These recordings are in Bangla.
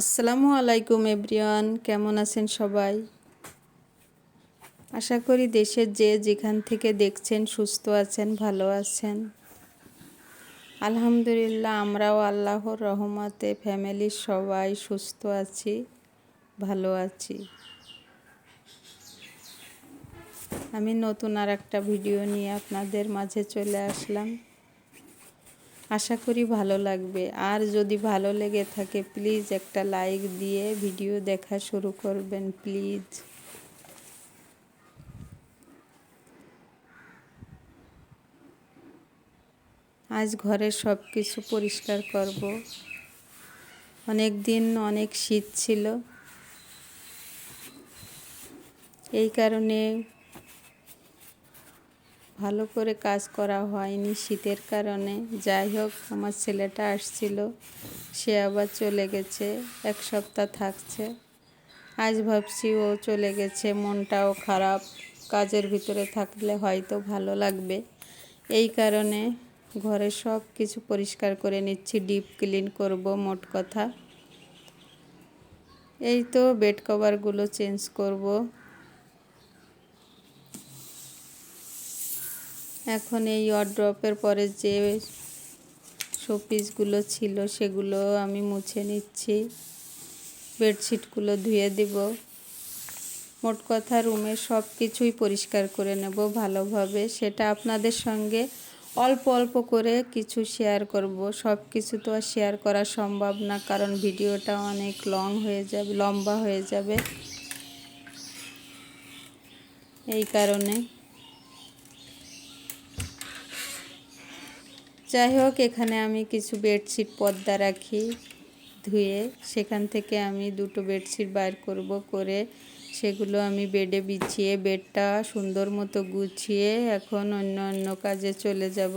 আসসালামু আলাইকুম এভরিওয়ান, কেমন আছেন সবাই? আশা করি দেশের যে যেখান থেকে দেখছেন সুস্থ আছেন, ভালো আছেন। আলহামদুলিল্লাহ, আমরাও আল্লাহর রহমতে ফ্যামিলির সবাই সুস্থ আছি, ভালো আছি। আমি নতুন আর একটা ভিডিও নিয়ে আপনাদের মাঝে চলে আসলাম। আশা করি ভালো লাগবে। আর যদি ভালো লেগে থাকে প্লিজ একটা লাইক দিয়ে ভিডিও দেখা শুরু করবেন প্লিজ আজ ঘরের সব কিছু পরিষ্কার করব। অনেক দিন অনেক শীত ছিল। এই কারণে ভালো করে কাজ করা হয়নি শীতের কারণে। যাই হোক, আমার ছেলেটা আসছিল, সে আবার চলে গেছে, এক সপ্তাহ থাকছে। আজ ভাবছি ও চলে গেছে, মনটাও খারাপ, কাজের ভিতরে থাকলে হয়তো ভালো লাগবে। এই কারণে ঘরে সব কিছু পরিষ্কার করে নিচ্ছি, ডিপ ক্লিন করব, মোট কথা। এই তো বেড কভারগুলো চেঞ্জ করব। এখন এই অড্রপের পরে যে শোপিসগুলো ছিল, সেগুলো আমি মুছে নিচ্ছি। বেডশিটগুলো ধুয়ে দিব। মোট কথা রুমে সব কিছুই পরিষ্কার করে নেব ভালোভাবে। সেটা আপনাদের সঙ্গে অল্প অল্প করে কিছু শেয়ার করব। সব কিছু তো আর শেয়ার করা সম্ভব না, কারণ ভিডিওটা অনেক লং হয়ে যাবে, লম্বা হয়ে যাবে। এই কারণে। যাই হোক, এখানে আমি কিছু বেডশিট পর্দা রাখি, ধুয়ে সেখান থেকে আমি দুটো বেডশিট বাইর করব করে সেগুলো আমি বেডে বিছিয়ে, বেডটা সুন্দর মতো গুছিয়ে এখন অন্য অন্য কাজে চলে যাব।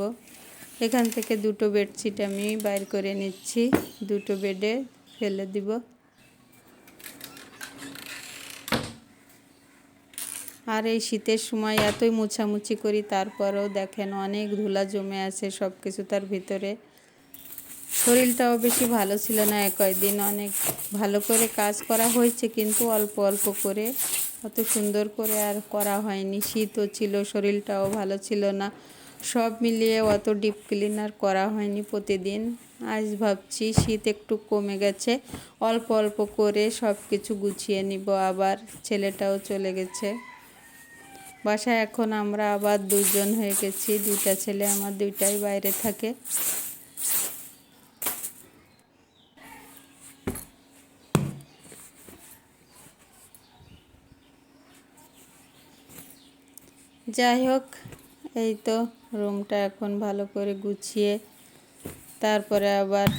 এখান থেকে দুটো বেডশিট আমি বাইর করে নিচ্ছি, দুটো বেডে ফেলে দিব। আর এই শীতের সময় এতই মুছামুছি করি, তারপরেও দেখেন অনেক ধুলা জমে আছে সব কিছু তার ভিতরে। শরীরটাও বেশি ভালো ছিল না কয়েকদিন অনেক ভালো করে কাজ করা হয়েছে কিন্তু অল্প অল্প করে, অত সুন্দর করে আর করা হয়নি। শীতও ছিল, শরীরটাও ভালো ছিল না, সব মিলিয়ে অত ডিপ ক্লিনার করা হয়নি প্রতিদিন। আজ ভাবছি শীত একটু কমে গেছে, অল্প অল্প করে সব কিছু গুছিয়ে নিব, আবার ছেলেটাও চলে গেছে। বাসায় এখন আমরা আবার দুজন হয়ে গেছি। দুইটা ছেলে আমার দুইটাই বাইরে থাকে। যাই হোক, এই তো রুমটা এখন ভালো করে গুছিয়ে তারপরে আবার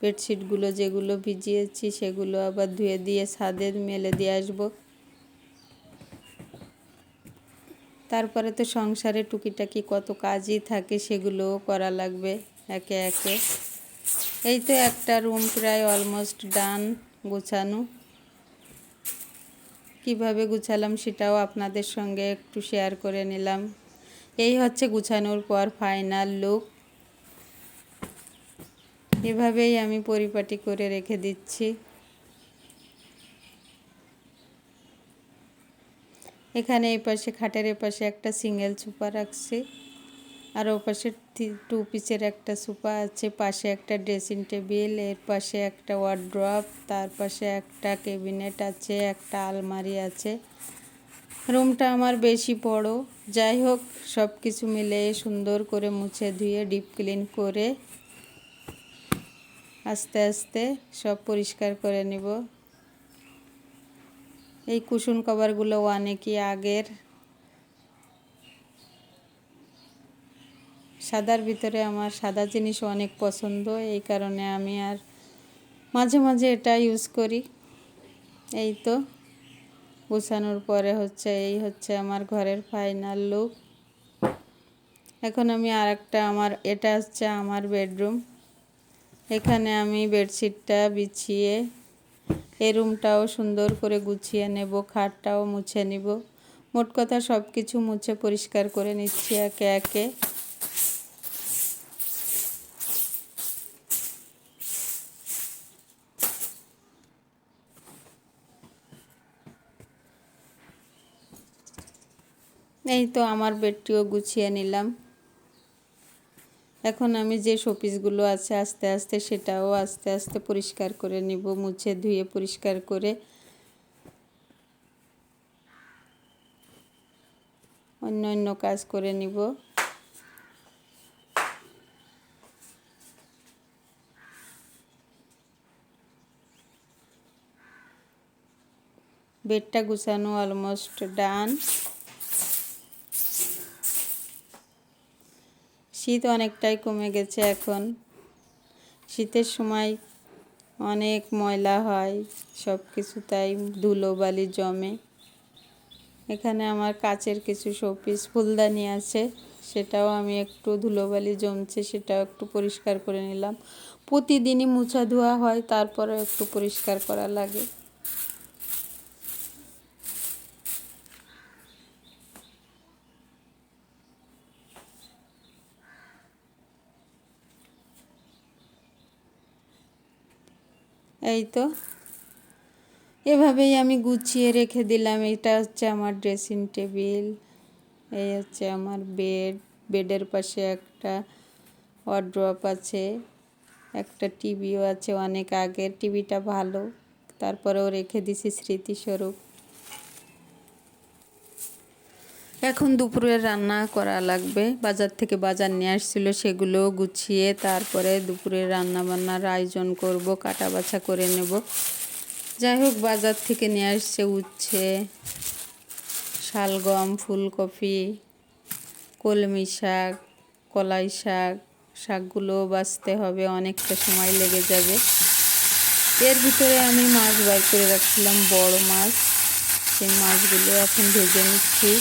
বেডশিটগুলো যেগুলো ভিজিয়েছি সেগুলো আবার ধুয়ে দিয়ে, ছাদে মেলে দিয়ে আসব। তারপরে তো সংসারে টুকিটাকি কত কাজই থাকে সেগুলোও করা লাগবে একে একে। এই তো একটা রুম প্রায় অলমোস্ট ডান গোছানো। কীভাবে গুছালাম সেটাও আপনাদের সঙ্গে একটু শেয়ার করে নিলাম। এই হচ্ছে গুছানোর পর ফাইনাল লুক এভাবেই আমি পরিপাটি করে রেখে দিচ্ছি। এখানে এই পাশে খাটের এপাশে একটা সিঙ্গেল সুপা রাখছি। আর ও পাশে টু পিসের একটা সুপা আছে। পাশে একটা ড্রেসিং টেবিল, এর পাশে একটা ওয়ার্ড্রপ, তার পাশে একটা ক্যাবিনেট আছে, একটা আলমারি আছে। রুমটা আমার বেশি বড়। যাই হোক সব কিছু মিলে সুন্দর করে মুছে ধুয়ে, ডিপ ক্লিন করে আস্তে আস্তে সব পরিষ্কার করে নিব। এই কুশন কভারগুলো অনেকই আগের? সাদার ভিতরে আমার সাদা জিনিস অনেক পছন্দ, এই কারণে আমি আর মাঝে মাঝে এটা ইউজ করি। এই তো, গুছানোর পরে হচ্ছে এই হচ্ছে আমার ঘরের ফাইনাল লুক এখন আমি আর একটা আমার এটা হচ্ছে আমার বেডরুম এখানে আমি বেডশিটটা বিছিয়ে এই রুমটাও সুন্দর করে গুছিয়ে নেব, খাটটাও মুছে নিব। মোট কথা সব কিছু মুছে পরিষ্কার করে নিচ্ছি একে একে। এই তো আমার বেডটিও গুছিয়ে নিলাম। এখন আমি যে শোপিসগুলো আছে আস্তে আস্তে সেটাও আস্তে আস্তে পরিষ্কার করে নিব, মুছে ধুয়ে পরিষ্কার করে। অন্য অন্য কাজ করে নিব। বেডটা গুছানো অলমোস্ট ডান শীত অনেকটাই কমে গেছে এখন। শীতের সময় অনেক ময়লা হয় সব কিছু তাই ধুলো বালি জমে। এখানে আমার কাচের কিছু শোপিস ফুলদানি আছে, সেটাও আমি একটু ধুলোবালি জমছে, সেটাও একটু পরিষ্কার করে নিলাম। প্রতিদিনই মুছা ধোয়া হয়, তারপরেও একটু পরিষ্কার করা লাগে। এই তো। এভাবেই আমি গুছিয়ে রেখে দিলাম। এটা হচ্ছে আমার ড্রেসিং টেবিল এই হচ্ছে আমার বেড বেডের পাশে একটা ওয়ার্ড্রপ আছে, একটা টিভিও আছে অনেক আগের টিভিটা ভালো, তারপরেও রেখে দিছি স্মৃতিস্বরূপ। এখন দুপুরের রান্না করা লাগবে। বাজার থেকে বাজার নিয়ে আসছিল সেগুলো গুছিয়ে তারপরে দুপুরের রান্না বান্নার আয়োজন করব কাটা বাছা করে নেব। যাই হোক, বাজার থেকে নিয়ে আসছে উচ্ছে, শালগম, ফুলকপি, কলমি শাক, কলাই শাক। শাকগুলো বাছতে হবে, অনেকটা সময় লেগে যাবে। এর ভিতরে আমি মাছ বার করে রাখছিলাম, বড় মাছ। সেই মাছগুলো এখন ভেজে নিচ্ছি।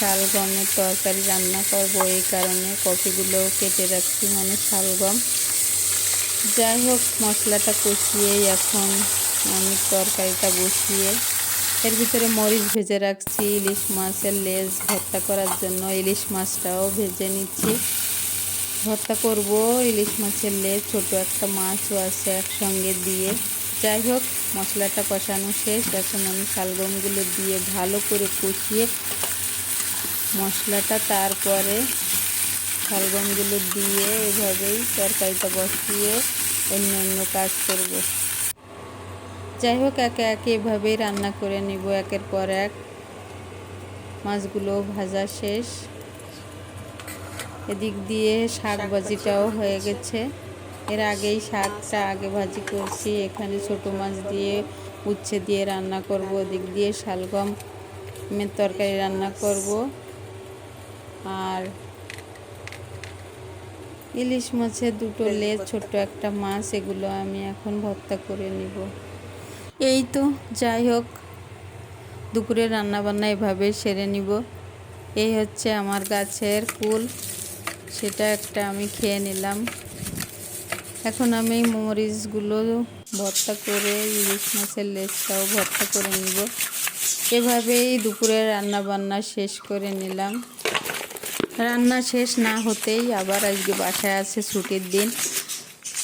শালগমের তরকারি রান্না করব, এই কারণে কফিগুলো কেটে রাখছি মানে শালগম যাই হোক, মশলাটা কষিয়েই এখন আমি তরকারিটা বসিয়ে এর ভিতরে মরিচ ভেজে রাখছি, ইলিশ মাছের লেজ ভর্তা করার জন্য ইলিশ মাছটাও ভেজে নিচ্ছি। ভর্তা করব, ইলিশ মাছের লেজ, ছোটো একটা মাছও আছে একসঙ্গে দিয়ে। যাই হোক, মশলাটা কষানো শেষ। এখন আমি শালগমগুলো দিয়ে ভালো করে কষিয়ে মশলাটা তারপরে শালগমগুলো দিয়ে এভাবেই তরকারিটা বসিয়ে অন্য অন্য কাজ করব। যাই হোক একে একে এভাবেই রান্না করে নিব। একের পর এক মাছগুলো ভাজা শেষ। এদিক দিয়ে শাক ভাজিটাও হয়ে গেছে। এর আগেই শাকটা আগে ভাজি করছি। এখানে ছোট মাছ দিয়ে উচ্ছে দিয়ে রান্না করব। ওদিক দিয়ে শালগম তরকারি রান্না করব। আর ইলিশ মাছের দুটো লেজ ছোট্ট একটা মাছ এগুলো আমি এখন ভর্তা করে নিব। এই তো যাই হোক দুপুরে রান্নাবান্না এভাবে সেরে নিব। এই হচ্ছে আমার গাছের কুল সেটা একটা আমি খেয়ে নিলাম। এখন আমি মরিচগুলো ভর্তা করে ইলিশ মাছের লেজটাও ভর্তা করে নিব। এভাবেই দুপুরে রান্না বান্না শেষ করে নিলাম। রান্না শেষ না হতেই আবার আজকে বাসায় আছে ছুটির দিন।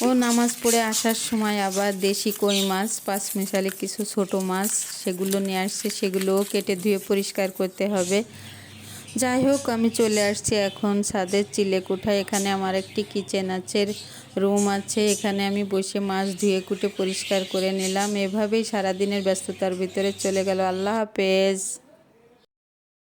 ও নামাজ পড়ে আসার সময় আবার দেশি কই মাছ পাঁচ মিশালে কিছু ছোট মাছ সেগুলো নিয়ে আসছে, সেগুলোও কেটে ধুয়ে পরিষ্কার করতে হবে। যাই হোক, আমি চলে আসছি এখন ছাদের চিলে কোঠায় এখানে আমার একটি কিচেন আছে, রুম আছে। এখানে আমি বসে মাছ ধুয়ে কুটে পরিষ্কার করে নিলাম। এভাবেই সারাদিনের ব্যস্ততার ভিতরে চলে গেল। আল্লাহ হাফেজ।